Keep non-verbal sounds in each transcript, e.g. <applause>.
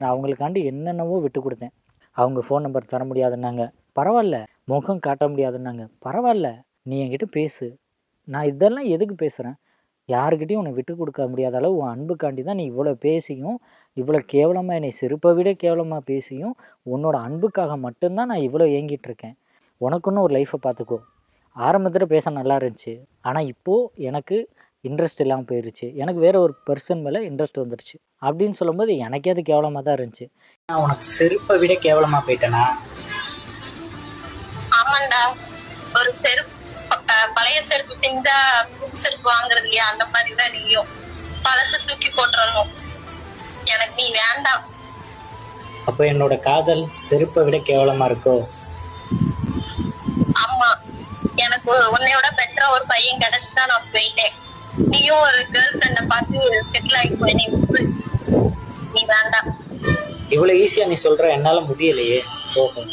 நான் அவங்களுக்காண்டி என்னென்னவோ விட்டு கொடுத்தேன். அவங்க ஃபோன் நம்பர் தர முடியாதுன்னாங்க. பரவாயில்ல முகம் காட்ட முடியாதுன்னாங்க. பரவாயில்ல நீ என்கிட்ட பேசு. நான் இதெல்லாம் எதுக்கு பேசுகிறேன் யாருக்கிட்டையும் உன்னை விட்டு கொடுக்க முடியாத அளவு உன் அன்புக்காண்டி தான் நீ இவ்வளோ பேசியும் இவ்வளோ கேவலமாக என்னை செருப்பை விட கேவலமாக பேசியும் உன்னோட அன்புக்காக மட்டும்தான் நான் இவ்வளோ ஏங்கிட்டுருக்கேன் உனக்குன்னு ஒரு லைஃப்பை பார்த்துக்கோ. ஆரம்பத்தில் பேச நல்லா இருந்துச்சு. ஆனால் இப்போது எனக்கு இன்ட்ரெஸ்ட் இல்லாமல் போயிடுச்சு எனக்கு வேற ஒரு பர்சன் மேலே இன்ட்ரெஸ்ட் வந்துடுச்சு அப்படின்னு சொல்லும்போது எனக்கே அது கேவலமாக தான் இருந்துச்சு. நான் உனக்கு செருப்பை விட கேவலமாக போயிட்டேனா? ஆமாண்டா. ஒரு செருப்பு பழைய செருப்பு பிஞ்சா புது செருப்பு வாங்குறது இல்லையா? அந்த மாதிரிதான் நீயும். பழசு தூக்கி போட்டுறணும். எனக்கு நீ வேண்டாம். அப்போ என்னோட காதல் செருப்பை விட கேவலமாக இருக்கோ? ஆமா. எனக்கு உன்னையோட பெட்டரா ஒரு பையன் கிடைச்சுதான் நான் போயிட்டேன். நீயும் ஒரு கேர்ள் ஃப்ரெண்ட பார்த்து செட்டில் ஆகி போய் நீ. நீ வேண்டாம். இவ்வளோ ஈஸியாக நீ சொல்கிற என்னால் முடியலையே. போகும்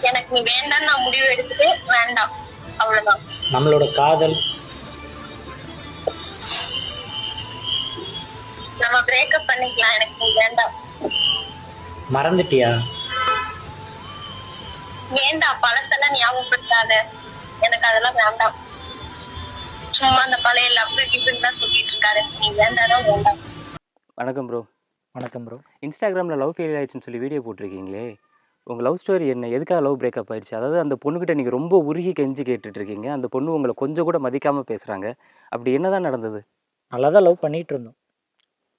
எனக்கு நீ வேண்டாம்னு நான் முடிவு எடுத்துட்டு வேண்டாம். அவ்வளவுதான். நம்மளோட காதல். நம்ம பிரேக்கப் பண்ணிக்கலாம் எனக்கு நீ வேண்டாம். மறந்துட்டியா? வேண்டாம் பழசெல்லாம் ஞாபகப்படுத்தாத? எனக்கு அதெல்லாம் வேண்டாம். சும்மா அந்த பழைய லவ் கிஃப்ட் தான் சொல்லிட்டு இருக்காரு. நீ வேண்டாம் வேண்டாம் வணக்கம் ப்ரோ வணக்கம் ப்ரோ இன்ஸ்டாகிராமில் லவ் ஃபெயில் ஆயிடுச்சுன்னு சொல்லி வீடியோ போட்டிருக்கீங்களே? உங்கள் லவ் ஸ்டோரி என்ன? எதுக்காக லவ் பிரேக்கப் ஆயிடுச்சு? அதாவது அந்த பொண்ணுக்கிட்ட நீங்கள் ரொம்ப உருகி கெஞ்சி கேட்டுட்டு இருக்கீங்க அந்த பொண்ணு உங்களை கொஞ்சம் கூட மதிக்காமல் பேசுகிறாங்க அப்படி என்னதான் நடந்தது? நல்லா தான் லவ் பண்ணிகிட்டு இருந்தோம்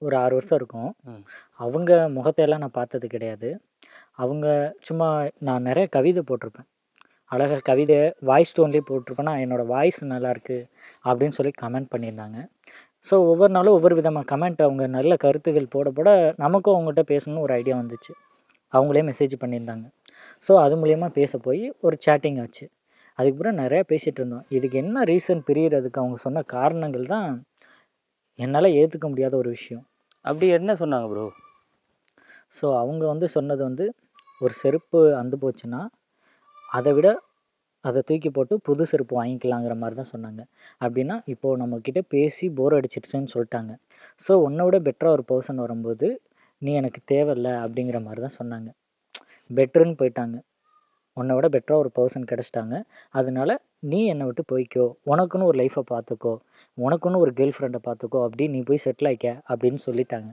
ஒரு ஆறு வருஷம் இருக்கும். ம். அவங்க முகத்தையெல்லாம் நான் பார்த்தது கிடையாது. அவங்க சும்மா நான் நிறைய கவிதை போட்டிருப்பேன். அழகாக கவிதை வாய்ஸ் டோன்லேயே போட்டிருப்பேன்னா என்னோடய வாய்ஸ் நல்லாயிருக்கு அப்படின்னு சொல்லி கமெண்ட் பண்ணியிருந்தாங்க. ஸோ ஒவ்வொரு நாளும் ஒவ்வொரு விதமாக கமெண்ட் அவங்க நல்ல கருத்துகள் போட போட நமக்கும் அவங்ககிட்ட பேசணும்னு ஒரு ஐடியா வந்துச்சு. அவங்களே மெசேஜ் பண்ணியிருந்தாங்க. ஸோ அது மூலயமா பேச போய் ஒரு சேட்டிங் ஆச்சு. அதுக்கப்புறம் நிறையா பேசிகிட்டு இருந்தோம். இதுக்கு என்ன ரீசன் பிரியறதுக்கு அவங்க சொன்ன காரணங்கள் தான் என்னால் ஏற்றுக்க முடியாத ஒரு விஷயம். அப்படி என்ன சொன்னாங்க ப்ரோ ஸோ அவங்க வந்து சொன்னது வந்து ஒரு செருப்பு அந்து போச்சுன்னா அதை விட அதை தூக்கி போட்டு புது செருப்பு வாங்கிக்கலாங்கிற மாதிரி தான் சொன்னாங்க. அப்படின்னா இப்போது நம்மக்கிட்ட பேசி போர் அடிச்சிருச்சுன்னு சொல்லிட்டாங்க. ஸோ உன்னை விட பெட்டராக ஒரு பர்சன் வரும்போது நீ எனக்கு தேவையில்ல அப்படிங்கிற மாதிரி தான் சொன்னாங்க. பெட்டருன்னு போயிட்டாங்க. உன்னை விட பெட்டராக ஒரு பர்சன் கிடச்சிட்டாங்க. அதனால நீ என்னை விட்டு போய்க்கோ. உனக்குன்னு ஒரு லைஃப்பை பார்த்துக்கோ. உனக்குன்னு ஒரு கேர்ள் ஃப்ரெண்டை பார்த்துக்கோ. அப்படி நீ போய் செட்டில் ஆயிக்க அப்படின்னு சொல்லிட்டாங்க.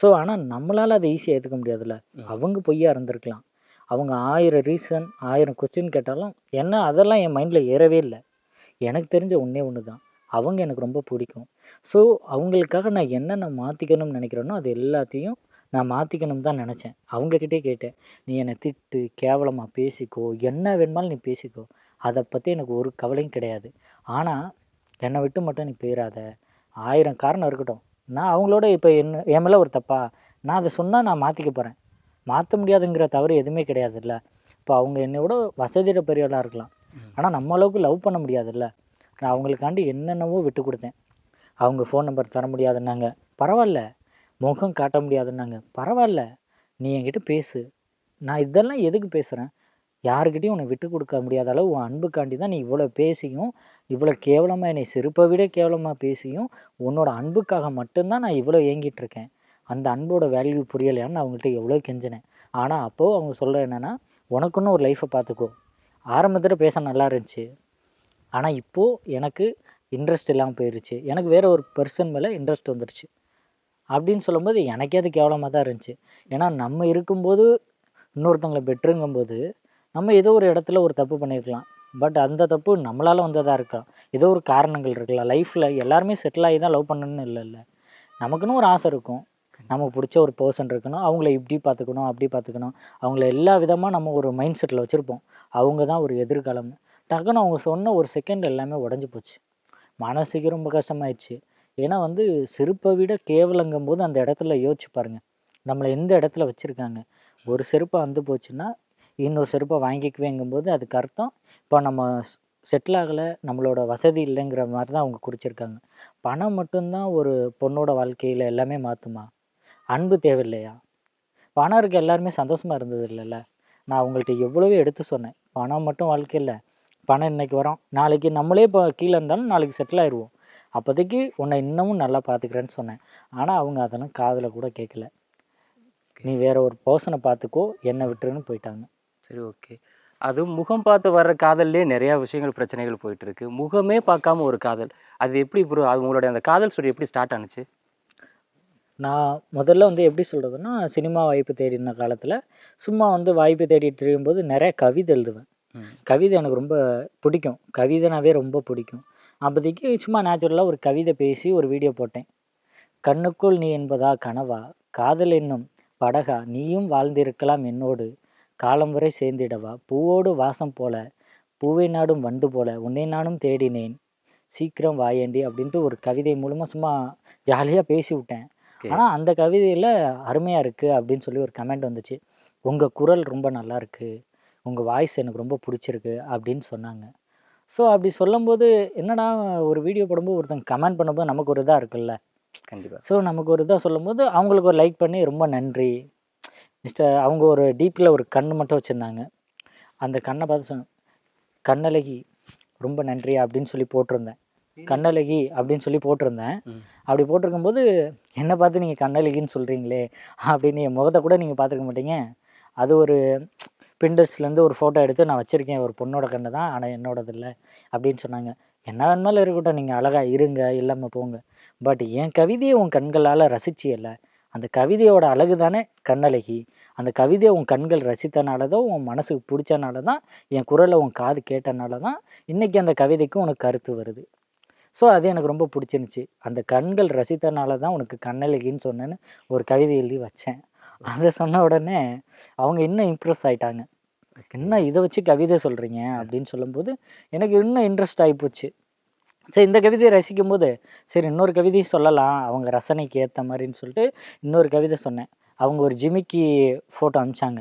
ஸோ ஆனால் நம்மளால் அதை ஈஸியாக ஏற்றுக்க முடியாதுல்ல. அவங்க பொய்யா இருந்திருக்கலாம். அவங்க ஆயிரம் ரீசன் ஆயிரம் கொஸ்டின் கேட்டாலும் என்ன அதெல்லாம் என் மைண்டில் ஏறவே இல்லை. எனக்கு தெரிஞ்ச ஒன்றே ஒன்று தான் அவங்க எனக்கு ரொம்ப பிடிக்கும். ஸோ அவங்களுக்காக நான் என்னென்ன மாற்றிக்கணும்னு நினைக்கிறேனோ அது எல்லாத்தையும் நான் மாற்றிக்கணும் தான் நினச்சேன். அவங்கக்கிட்டே கேட்டேன். நீ என்னை திட்டு கேவலமாக பேசிக்கோ என்ன வேணுமாலும் நீ பேசிக்கோ. அதை பற்றி எனக்கு ஒரு கவலையும் கிடையாது. ஆனால் என்னை விட்டு மட்டும் நீ போயிடாத ஆயிரம் காரணம் இருக்கட்டும். நான் அவங்களோட இப்போ என்ன என் மேலே ஒரு தப்பா? நான் அதை சொன்னால் நான் மாற்றிக்க போகிறேன் மாற்ற முடியாதுங்கிற தவறு எதுவுமே கிடையாதுல்ல. இப்போ அவங்க என்னையோட வசதியோட பெரியவளாக இருக்கலாம். ம். ஆனால் நம்ம அளவுக்கு லவ் பண்ண முடியாதுல்ல. நான் அவங்களுக்காண்டி என்னென்னவோ விட்டு கொடுத்தேன். அவங்க ஃபோன் நம்பர் தர முடியாதுன்னாங்க. பரவாயில்ல. முகம் காட்ட முடியாதுன்னாங்க. பரவாயில்ல. நீ என்கிட்ட பேசு. நான் இதெல்லாம் எதுக்கு பேசுகிறேன் யாருக்கிட்டையும் உன்னை விட்டு கொடுக்க முடியாத அளவு உன் அன்புக்காண்டி தான் நீ இவ்வளோ பேசியும் இவ்வளோ கேவலமாக என்னை செருப்பை விட கேவலமாக பேசியும் உன்னோட அன்புக்காக மட்டும்தான் நான் இவ்வளோ ஏங்கிட்டு இருக்கேன். அந்த அன்போட வேல்யூ புரியலையான்னு நான் அவங்கள்ட்ட எவ்வளோ கெஞ்சினேன். ஆனால் அப்போது அவங்க சொல்கிற என்னென்னா உனக்குன்னு ஒரு லைஃப்பை பார்த்துக்கோ ஆரம்பத்தில் பேச நல்லா இருந்துச்சு. ஆனால் இப்போது எனக்கு இன்ட்ரெஸ்ட் இல்லாமல் போயிடுச்சு எனக்கு வேறு ஒரு பர்சன் மேலே இன்ட்ரெஸ்ட் வந்துடுச்சு அப்படின்னு சொல்லும்போது எனக்கே அது கேவலமாக தான் இருந்துச்சு. ஏன்னா நம்ம இருக்கும்போது இன்னொருத்தவங்களை பெட்டருங்கும்போது நம்ம ஏதோ ஒரு இடத்துல ஒரு தப்பு பண்ணியிருக்கலாம் பட் அந்த தப்பு நம்மளால் வந்ததாக இருக்கலாம். ஏதோ ஒரு காரணங்கள் இருக்கலாம். லைஃப்பில் எல்லாருமே செட்டில் ஆகி தான் லவ் பண்ணணும்னு இல்லைல்ல. நமக்குன்னு ஒரு ஆசை இருக்கும். நமக்கு பிடிச்ச ஒரு பர்சன் இருக்கணும். அவங்கள இப்படி பார்த்துக்கணும் அப்படி பார்த்துக்கணும். அவங்கள எல்லா விதமாக நம்ம ஒரு மைண்ட் செட்டில் வச்சுருப்போம். அவங்க தான் ஒரு எதிர்காலம். டக்குன்னு அவங்க சொன்ன ஒரு செகண்ட் எல்லாமே உடஞ்சி போச்சு. மனசுக்கு ரொம்ப கஷ்டமாயிடுச்சு. ஏன்னா வந்து செருப்பை விட கேவலங்கும் போது அந்த இடத்துல யோசிச்சு பாருங்கள் நம்மளை எந்த இடத்துல வச்சுருக்காங்க? ஒரு செருப்பை வந்து போச்சுன்னா இன்னொரு செருப்பை வாங்கிக்குவேங்கும்போது அதுக்கு அர்த்தம் இப்போ நம்ம செட்டில் ஆகலை நம்மளோட வசதி இல்லைங்கிற மாதிரி தான் அவங்க குறிச்சிருக்காங்க. பணம் மட்டும்தான் ஒரு பொண்ணோட வாழ்க்கையில் எல்லாமே மாற்றுமா அன்பு தேவையில்லையா? பணம் இருக்க எல்லாருமே சந்தோஷமாக இருந்தது இல்லைல்ல? நான் அவங்கள்ட்ட எவ்வளவோ எடுத்து சொன்னேன். பணம் மட்டும் வாழ்க்கை இல்லை. பணம் இன்னைக்கு வரோம். நாளைக்கு நம்மளே இப்போ கீழே இருந்தாலும் நாளைக்கு செட்டில் ஆயிடுவோம் அப்போதைக்கு உன்னை இன்னமும் நல்லா பார்த்துக்கிறேன்னு சொன்னேன். ஆனால் அவங்க அதெல்லாம் காதில் கூட கேட்கல. நீ வேற ஒரு பர்சனை பார்த்துக்கோ என்னை விட்டுருன்னு போயிட்டாங்க. சரி ஓகே. அது முகம் பார்த்து வர்ற காதல்லே நிறையா விஷயங்கள் பிரச்சனைகள் போயிட்டு இருக்கு. முகமே பார்க்காம ஒரு காதல். அது எப்படி அது உங்களுடைய அந்த காதல் ஸ்டோரி எப்படி ஸ்டார்ட் ஆனுச்சு? நான் முதல்ல வந்து எப்படி சொல்கிறதுன்னா சினிமா வாய்ப்பு தேடின காலத்தில் சும்மா வந்து வாய்ப்பு தேடிட்டு திரியும்போது நிறைய கவிதை எழுதுவேன். கவிதை எனக்கு ரொம்ப பிடிக்கும். கவிதைனாவே ரொம்ப பிடிக்கும். அப்போதைக்கு சும்மா நேச்சுரலாக ஒரு கவிதை பேசி ஒரு வீடியோ போட்டேன். கண்ணுக்குள் நீ என்பதா கனவா? காதல் என்னும் படகா? நீயும் வாழ்ந்திருக்கலாம் என்னோடு. காலம் வரை சேர்ந்திடவா? பூவோடு வாசம் போல பூவை நாடும் வண்டு போல உன்னை நானும் தேடினேன். சீக்கிரம் வாயேண்டி அப்படின்ட்டு ஒரு கவிதை மூலமாக சும்மா ஜாலியாக பேசி விட்டேன். ஆனால் அந்த கவிதையில் அருமையாக இருக்குது அப்படின்னு சொல்லி ஒரு கமெண்ட் வந்துச்சு. உங்கள் குரல் ரொம்ப நல்லா இருக்கு. உங்கள் வாய்ஸ் எனக்கு ரொம்ப பிடிச்சிருக்கு அப்படின்னு சொன்னாங்க. ஸோ அப்படி சொல்லும்போது என்னடா ஒரு வீடியோ போடும்போது ஒருத்தங்க கமெண்ட் பண்ணும்போது நமக்கு ஒரு இதாக இருக்குல்ல? கண்டிப்பா. ஸோ நமக்கு ஒரு இதாக சொல்லும்போது அவங்களுக்கு ஒரு லைக் பண்ணி ரொம்ப நன்றி. மிஸ்டர் அவங்க ஒரு டீப்பில் ஒரு கண் மட்டும் வச்சுருந்தாங்க. அந்த கண்ணை பார்த்து சொன்ன கண்ணழகி ரொம்ப நன்றி அப்படின்னு சொல்லி போட்டிருந்தேன். கண்ணழகி அப்படின்னு சொல்லி போட்டிருந்தேன். அப்படி போட்டிருக்கும்போது என்னை பார்த்து நீங்கள் கண்ணழகின்னு சொல்கிறீங்களே அப்படின்னு என் முகத்தை கூட நீங்கள் பார்த்துருக்க மாட்டீங்க. அது ஒரு பிண்டர்ஸ்லேருந்து ஒரு ஃபோட்டோ எடுத்து நான் வச்சுருக்கேன். ஒரு பொண்ணோட கண்ணு தான் ஆனால் என்னோடது இல்லை அப்படின்னு சொன்னாங்க. என்ன வேணுமாலும் இருக்கட்டும். நீங்கள் அழகாக இருங்க இல்லாமல் போங்க. பட் என் கவிதையை உன் கண்களால் ரசிச்சியல்ல அந்த கவிதையோட அழகு தானே கண்ணழகி. அந்த கவிதையை உன் கண்கள் ரசித்தனால தான் உன் மனசுக்கு பிடிச்சனால தான் என் குரலை உன் காது கேட்டனால தான் இன்றைக்கி அந்த கவிதைக்கு உனக்கு கருத்து வருது. ஸோ அது எனக்கு ரொம்ப பிடிச்சிருந்துச்சி. அந்த கண்கள் ரசித்தனால தான் உனக்கு கண்ணழகின்னு சொன்னேன்னு ஒரு கவிதை எழுதி வச்சேன். அதை சொன்ன உடனே அவங்க இன்னும் இம்ப்ரெஸ் ஆயிட்டாங்க. என்ன இதை வச்சு கவிதை சொல்கிறீங்க அப்படின்னு சொல்லும்போது எனக்கு இன்னும் இன்ட்ரெஸ்ட் ஆகிப்போச்சு சரி இந்த கவிதையை ரசிக்கும் போது சரி இன்னொரு கவிதையும் சொல்லலாம். அவங்க ரசனைக்கு ஏற்ற மாதிரின்னு சொல்லிட்டு இன்னொரு கவிதை சொன்னேன். அவங்க ஒரு ஜிமிக்கி ஃபோட்டோ அனுப்பிச்சாங்க.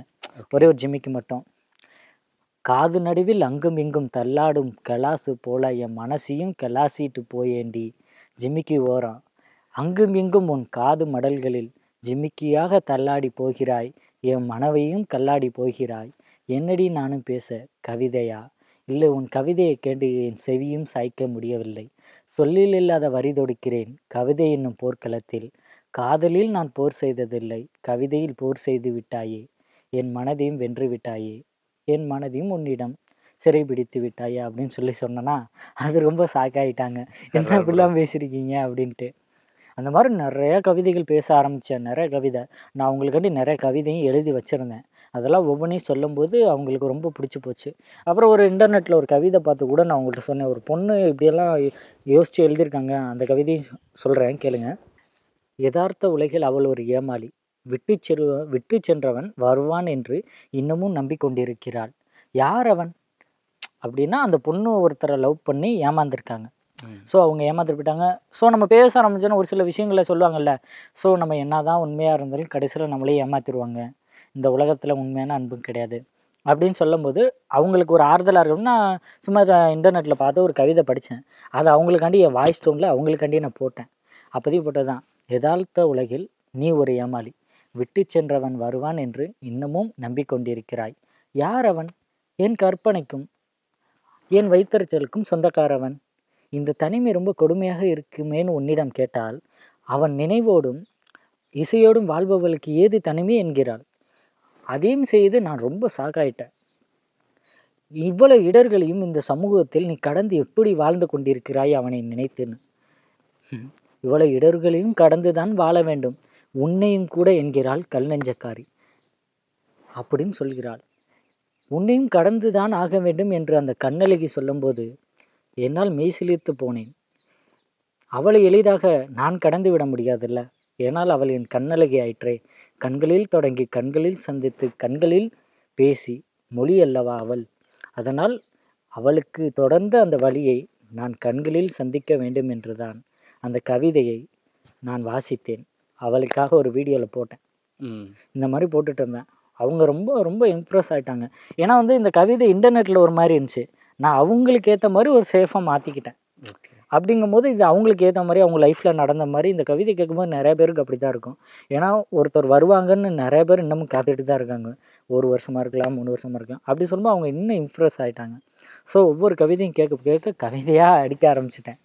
ஒரே ஒரு ஜிமிக்கி மட்டும். காது நடுவில் அங்கும் இங்கும் தள்ளாடும் கலாசு போல என் மனசையும் கலாசிட்டு போயேண்டி ஜிமிக்கி ஓரம். அங்கும் இங்கும் உன் காது மடல்களில் ஜிமிக்கியாக தள்ளாடி போகிறாய் என் மனவையும் கல்லாடி போகிறாய். என்னடி நானும் பேச கவிதையா? இல்லை உன் கவிதையை கேட்டு என் செவியும் சாய்க்க முடியவில்லை. சொல்லில் இல்லாத வரி தொடுக்கிறேன் கவிதை என்னும் போர்க்களத்தில். காதலில் நான் போர் செய்ததில்லை கவிதையில் போர் செய்து விட்டாயே என் மனதையும் வென்று விட்டாயே. என் மனதையும் உன்னிடம் சிறை பிடித்து விட்டாயே? அப்படின்னு சொல்லி சொன்னேன்னா அது ரொம்ப ஷாக்காயிட்டாங்க என்ன இப்படிலாம் பேசியிருக்கீங்க? அப்படின்ட்டு. அந்த மாதிரி நிறைய கவிதைகள் பேச ஆரம்பித்தேன் நிறைய கவிதை. நான் அவங்களுக்காண்டி நிறைய கவிதையும் எழுதி வச்சுருந்தேன். அதெல்லாம் ஒவ்வொன்றையும் சொல்லும்போது அவங்களுக்கு ரொம்ப பிடிச்சி போச்சு. அப்புறம் ஒரு இன்டர்நெட்டில் ஒரு கவிதை பார்த்து கூட நான் அவங்கள்ட்ட சொன்னேன். ஒரு பொண்ணு இப்படியெல்லாம் யோசித்து எழுதியிருக்காங்க. அந்த கவிதையும் சொல்கிறேன் கேளுங்க. யதார்த்த உலகில் அவள் ஒரு ஏமாளி. விட்டு செல்வ விட்டு சென்றவன் வருவான் என்று இன்னமும் நம்பிக்கொண்டிருக்கிறாள். யார் அவன்? அப்படின்னா அந்த பொண்ணு ஒருத்தரை லவ் பண்ணி ஏமாந்துருக்காங்க. ஸோ அவங்க ஏமாந்துட்டு போயிட்டாங்க. ஸோ நம்ம பேச ஆரம்பிச்சோன்னா ஒரு சில விஷயங்களை சொல்லுவாங்கல்ல. ஸோ நம்ம என்னதான் உண்மையாக இருந்தாலும் கடைசியில் நம்மளே ஏமாத்திடுவாங்க இந்த உலகத்தில் உண்மையான அன்பு கிடையாது. அப்படின்னு சொல்லும்போது அவங்களுக்கு ஒரு ஆறுதலாக இருக்கும்னா சும்மா இன்டர்நெட்டில் பார்த்து ஒரு கவிதை படித்தேன் அதை அவங்களுக்காண்டி என் வாய்ஸ் டோனில் அவங்களுக்காண்டி நான் போட்டேன். அப்போதைக்கு போட்டது தான் யதார்த்த உலகில் நீ ஒரு ஏமாளி. விட்டு சென்றவன் வருவான் என்று இன்னமும் நம்பிக்கொண்டிருக்கிறாய். யார் அவன்? என் கற்பனைக்கும் என் வைத்தறிச்சலுக்கும் சொந்தக்காரவன். இந்த தனிமை ரொம்ப கொடுமையாக இருக்குமேன்னு உன்னிடம் கேட்டால் அவன் நினைவோடும் இசையோடும் வாழ்பவளுக்கு ஏது தனிமை என்கிறாள்? அதையும் செய்து நான் ரொம்ப சாகாயிட்டேன். இவ்வளவு இடர்களையும் இந்த சமூகத்தில் நீ கடந்து எப்படி வாழ்ந்து கொண்டிருக்கிறாய் அவனை நினைத்துன்னு? இவ்வளவு இடர்களையும் கடந்துதான் வாழ வேண்டும். உன்னையும் கூட என்கிறாள் கல்நெஞ்சக்காரி. அப்படின்னு சொல்கிறாள். உன்னையும் கடந்துதான் ஆக வேண்டும் என்று அந்த கண்ணழகி சொல்லும்போது என்னால் மெய்சிலிர்த்து போனேன். அவளை எளிதாக நான் கடந்து விட முடியாதுல்ல. ஏனால் அவள் என் கண்ணழகி ஆயிற்றே. கண்களில் தொடங்கி கண்களில் சந்தித்து கண்களில் பேசி மொழி அல்லவா அவள். அதனால் அவளுக்கு தொடர்ந்த அந்த வழியை நான் கண்களில் சந்திக்க வேண்டும் என்றுதான் அந்த கவிதையை நான் வாசித்தேன். அவளுக்காக ஒரு வீடியோவில் போட்டேன். இந்த மாதிரி போட்டுட்டு இருந்தேன். அவங்க ரொம்ப ரொம்ப இம்ப்ரெஸ் ஆயிட்டாங்க. ஏன்னா வந்து இந்த கவிதை இன்டர்நெட்டில் ஒரு மாதிரி இருந்துச்சு. நான் அவங்களுக்கு ஏற்ற மாதிரி ஒரு சேஃபாக மாற்றிக்கிட்டேன் அப்படிங்கும்போது இது அவங்களுக்கு ஏற்ற மாதிரி அவங்க லைஃப்பில் நடந்த மாதிரி இந்த கவிதை கேட்கும்போது நிறைய பேருக்கு அப்படி தான் இருக்கும். ஏன்னா ஒருத்தர் வருவாங்கன்னு நிறைய பேர் இன்னமும் காத்துட்டு தான் இருக்காங்க. ஒரு வருஷமாக இருக்கலாம் மூணு வருஷமாக இருக்கலாம். அப்படி சொல்லும்போது அவங்க இன்னும் இம்ப்ரெஸ் ஆயிட்டாங்க. ஸோ ஒவ்வொரு கவிதையும் கேட்க கேட்க கவிதையாக அடிக்க ஆரம்பிச்சிட்டேன்.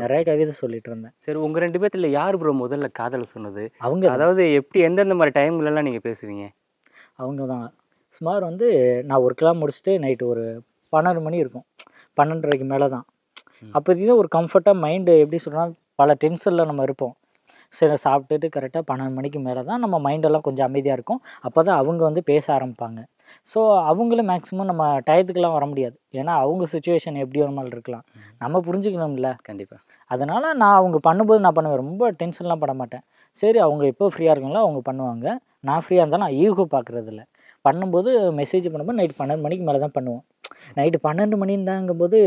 நிறைய கவிதை சொல்லிட்டு இருந்தேன். சரி உங்க ரெண்டு பேத்துல யார் ப்ரோ முதல்ல காதல் சொன்னது? அவங்க. அதாவது எப்படி எந்தெந்த மாதிரி டைம்லலாம் நீங்க பேசுவீங்க? அவங்க தான். சுமார் வந்து நான் ஒர்க்கெலாம் முடிச்சுட்டு நைட்டு ஒரு பன்னெண்டு மணி இருக்கும். பன்னெண்டரைக்கு மேலே தான். அப்போதைக்கு ஒரு கம்ஃபர்ட்டாக மைண்டு எப்படி சொல்கிறோம் பல டென்ஷனில் நம்ம இருப்போம். சரி சாப்பிட்டுட்டு கரெக்டாக பன்னெண்டு மணிக்கு மேலே தான் நம்ம மைண்டெல்லாம் கொஞ்சம் அமைதியாக இருக்கும். அப்போ தான் அவங்க வந்து பேச ஆரம்பிப்பாங்க. ஸோ அவங்களும் மேக்ஸிமம் நம்ம டயத்துக்கெலாம் வர முடியாது. ஏன்னா அவங்க சுச்சுவேஷன் எப்படி வேணுமாலும் இருக்கலாம். நம்ம புரிஞ்சுக்கணும்ல. கண்டிப்பா. அதனால் நான் அவங்க பண்ணும்போது நான் பண்ணுவேன். ரொம்ப டென்ஷன்லாம் பட மாட்டேன். சரி அவங்க எப்போ ஃப்ரீயாக இருக்காங்களோ அவங்க பண்ணுவாங்க. நான் ஃப்ரீயாக இருந்தால் நான் ஈகோ பார்க்குறதில்ல பண்ணும்போது மெசேஜ் பண்ணும்போது நைட் பன்னெண்டு மணிக்கு மேலே தான் பண்ணுவோம். நைட்டு பன்னெண்டு மணிந்தாங்கும்போது